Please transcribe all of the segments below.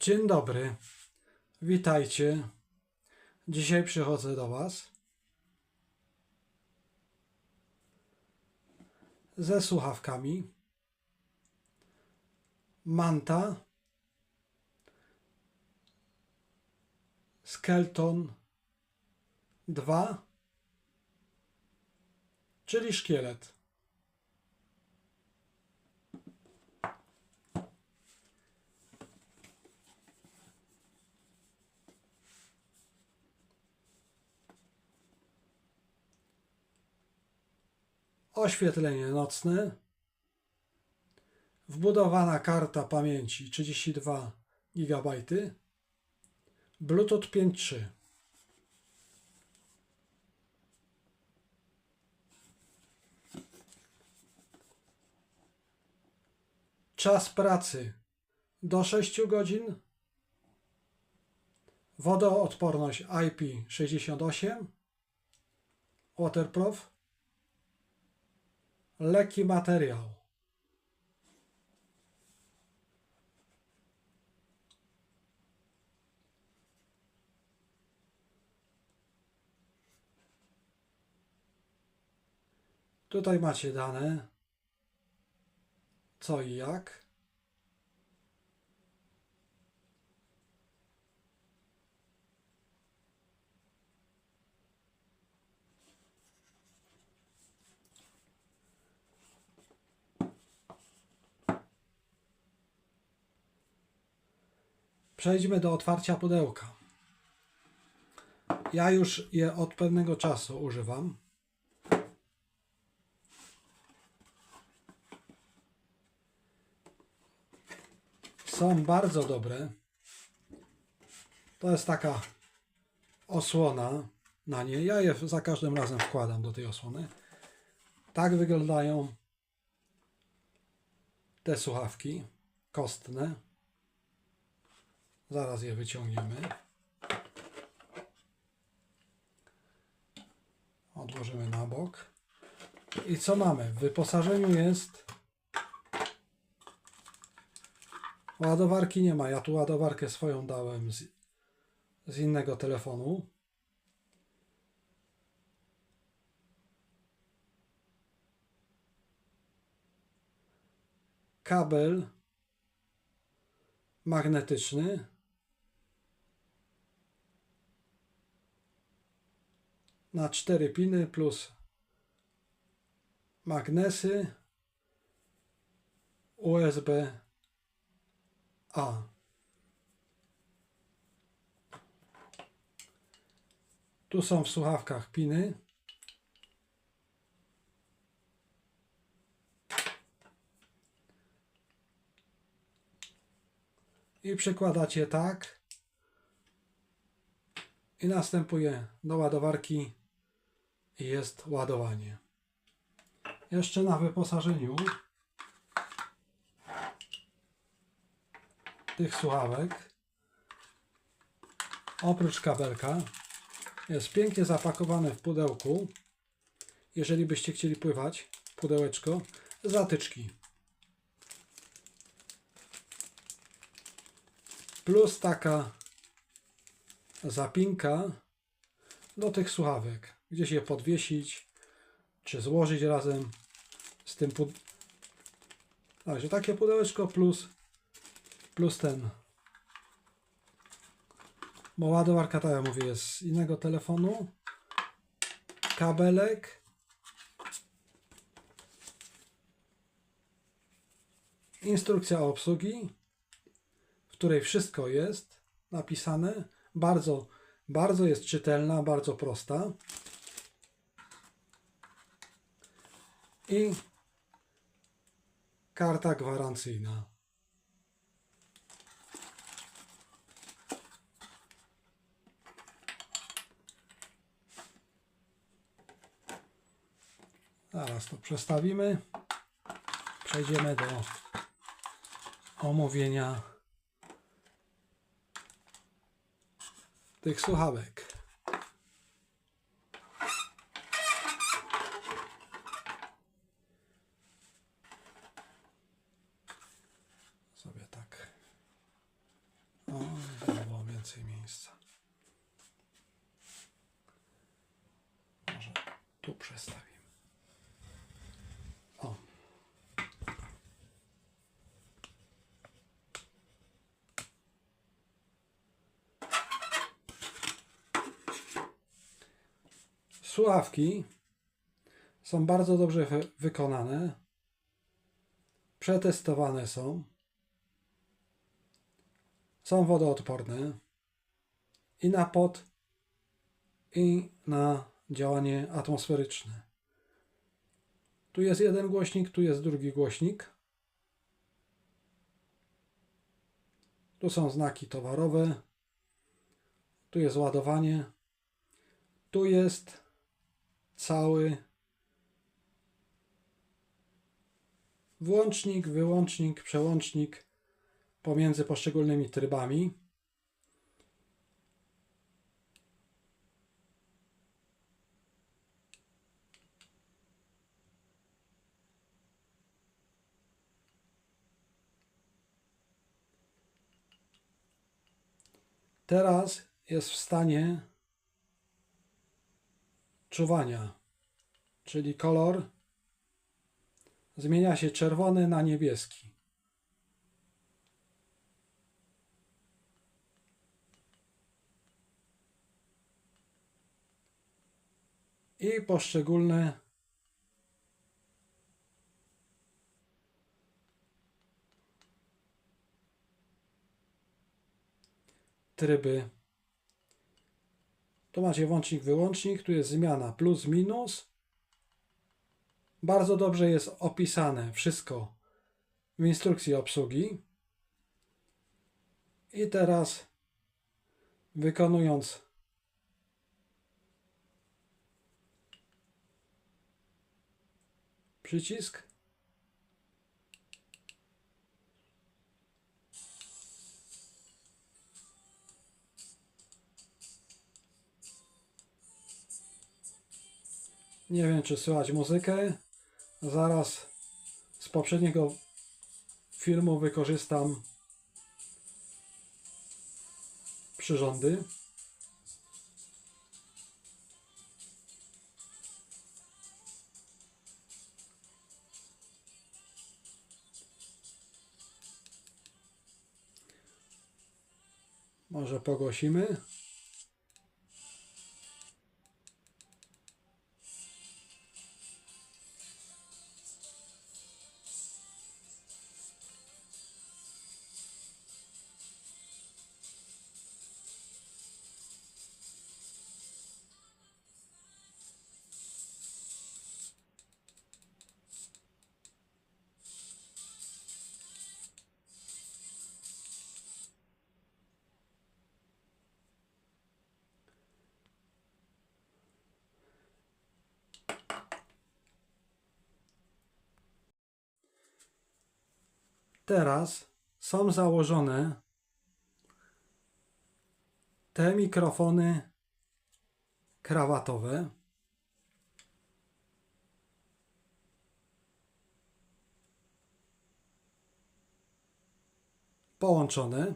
Dzień dobry. Witajcie. Dzisiaj przychodzę do Was ze słuchawkami Manta Skelton 2 czyli szkielet. Oświetlenie nocne. Wbudowana karta pamięci 32 GB. Bluetooth 5.3. Czas pracy do 6 godzin. Wodoodporność IP68. Waterproof. Lekki materiał. Tutaj macie dane, co i jak. Przejdźmy do otwarcia pudełka. Ja już je od pewnego czasu używam. Są bardzo dobre. To jest taka osłona na nie. Ja je za każdym razem wkładam do tej osłony. Tak wyglądają te słuchawki kostne. Zaraz je wyciągniemy. Odłożymy na bok. I co mamy? W wyposażeniu jest. Ładowarki nie ma. Ja tu ładowarkę swoją dałem z, z innego telefonu. Kabel magnetyczny. Na 4 piny plus magnesy USB A. Tu są w słuchawkach piny. I przykładacie tak. I następuje do ładowarki i jest ładowanie. Jeszcze na wyposażeniu tych słuchawek. Oprócz kabelka jest pięknie zapakowane w pudełku. Jeżeli byście chcieli pływać pudełeczko zatyczki. Plus taka zapinka do tych słuchawek gdzieś je podwiesić, czy złożyć razem z tym pud... Także takie pudełeczko plus plus ten. Bo ładowarka, tak jak mówię, jest z innego telefonu. Kabelek. Instrukcja obsługi w której wszystko jest napisane. Bardzo, bardzo jest czytelna, bardzo prosta i karta gwarancyjna. Zaraz to przestawimy. Przejdziemy do omówienia tych słuchawek. sobie tak. O. więcej miejsca. Może tu przestawimy. O. Słuchawki są bardzo dobrze wy- wykonane. Przetestowane są. Są wodoodporne i na pod, i na działanie atmosferyczne. Tu jest jeden głośnik, tu jest drugi głośnik. Tu są znaki towarowe. Tu jest ładowanie. Tu jest cały włącznik, wyłącznik, przełącznik pomiędzy poszczególnymi trybami. Teraz jest w stanie czuwania, czyli kolor zmienia się czerwony na niebieski. I poszczególne tryby. Tu macie włącznik, wyłącznik, tu jest zmiana plus, minus. Bardzo dobrze jest opisane wszystko w instrukcji obsługi. I teraz wykonując przycisk Nie wiem, czy słychać muzykę. Zaraz z poprzedniego filmu wykorzystam przyrządy. Może pogłosimy. Teraz są założone te mikrofony krawatowe. Połączone.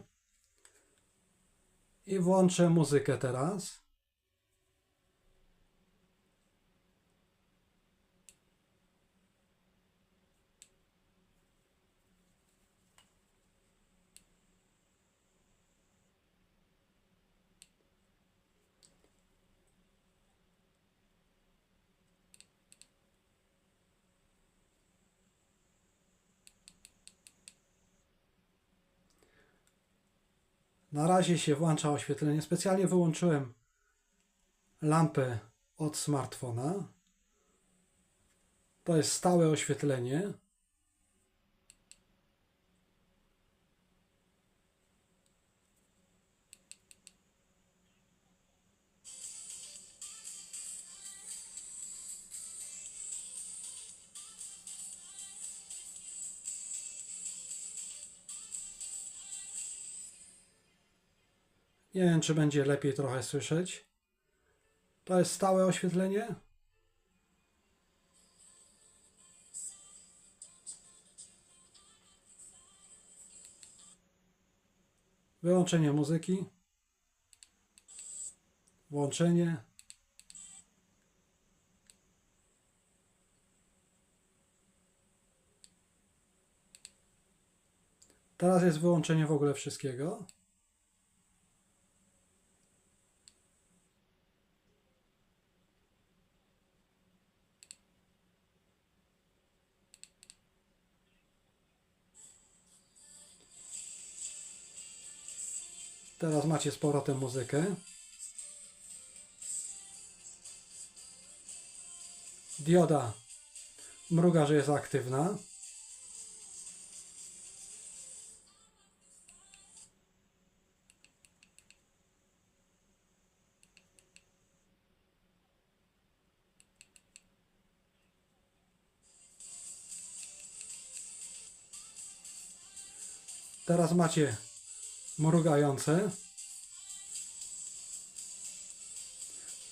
I włączę muzykę teraz. Na razie się włącza oświetlenie. Specjalnie wyłączyłem lampę od smartfona. To jest stałe oświetlenie. Nie wiem, czy będzie lepiej trochę słyszeć. To jest stałe oświetlenie. Wyłączenie muzyki. Włączenie. Teraz jest wyłączenie w ogóle wszystkiego. Teraz macie z powrotem muzykę. Dioda mruga, że jest aktywna. Teraz macie mrugające.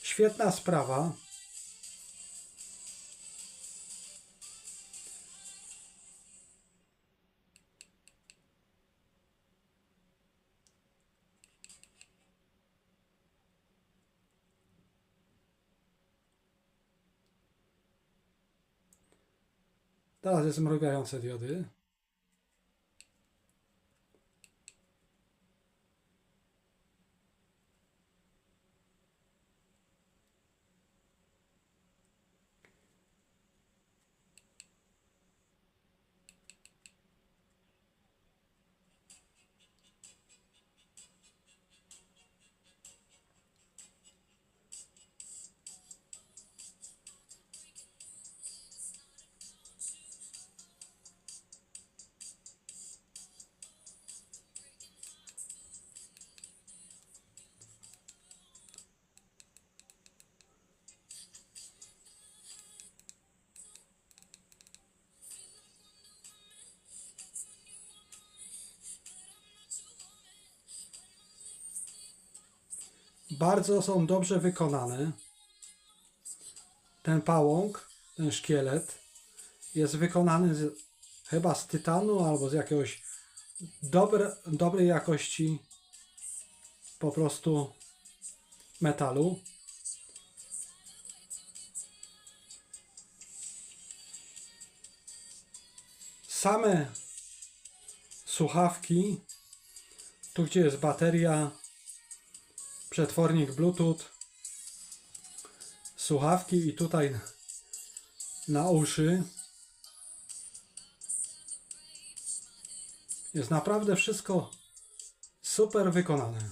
Świetna sprawa. Teraz jest mrugające diody. Bardzo są dobrze wykonane. Ten pałąk, ten szkielet jest wykonany z, chyba z tytanu albo z jakiegoś dobre, dobrej jakości po prostu metalu. Same słuchawki, tu gdzie jest bateria, przetwornik Bluetooth, słuchawki i tutaj na uszy. Jest naprawdę wszystko super wykonane.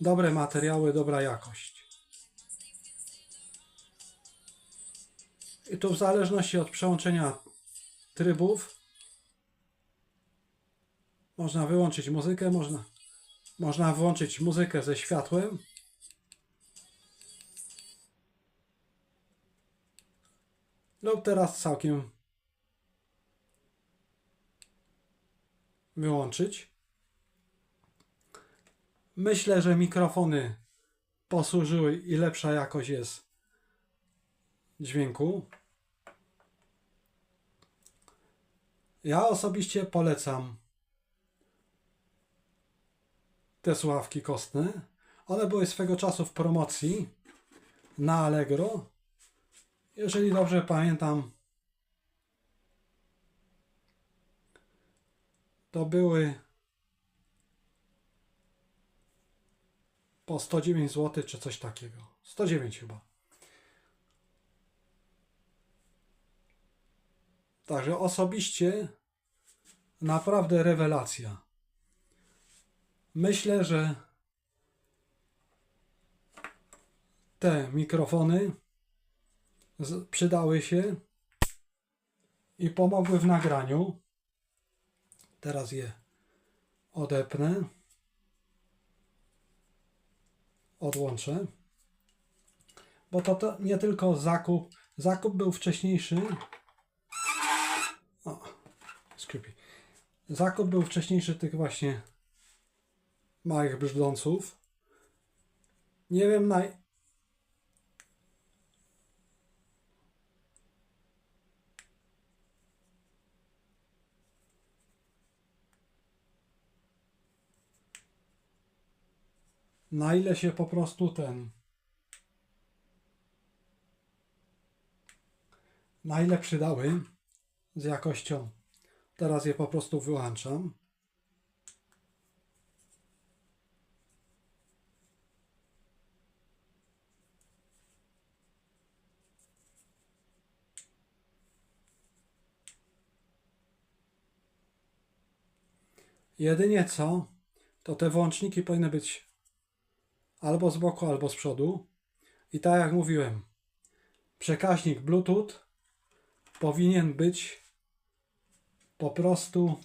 Dobre materiały, dobra jakość. I tu w zależności od przełączenia trybów można wyłączyć muzykę, można można włączyć muzykę ze światłem. Lub teraz całkiem wyłączyć. Myślę, że mikrofony posłużyły i lepsza jakość jest dźwięku. Ja osobiście polecam te słuchawki kostne. One były swego czasu w promocji na Allegro. Jeżeli dobrze pamiętam, to były po 109 zł czy coś takiego. 109 chyba. Także osobiście naprawdę rewelacja. Myślę, że te mikrofony przydały się i pomogły w nagraniu. Teraz je odepnę. Odłączę. Bo to, to nie tylko zakup. Zakup był wcześniejszy. O, skrypi. Zakup był wcześniejszy tych właśnie małych brzdąców. Nie wiem na... Na ile się po prostu ten... Na ile przydały z jakością. Teraz je po prostu wyłączam. Jedynie co, to te włączniki powinny być albo z boku, albo z przodu. I tak jak mówiłem, przekaźnik Bluetooth powinien być po prostu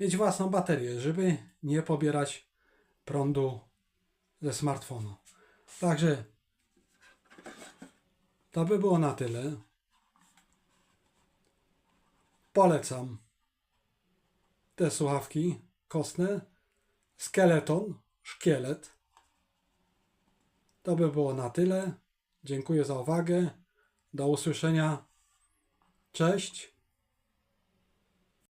mieć własną baterię, żeby nie pobierać prądu ze smartfonu. Także to by było na tyle. Polecam te słuchawki kostne. Skeleton, szkielet. To by było na tyle. Dziękuję za uwagę. Do usłyszenia. Cześć.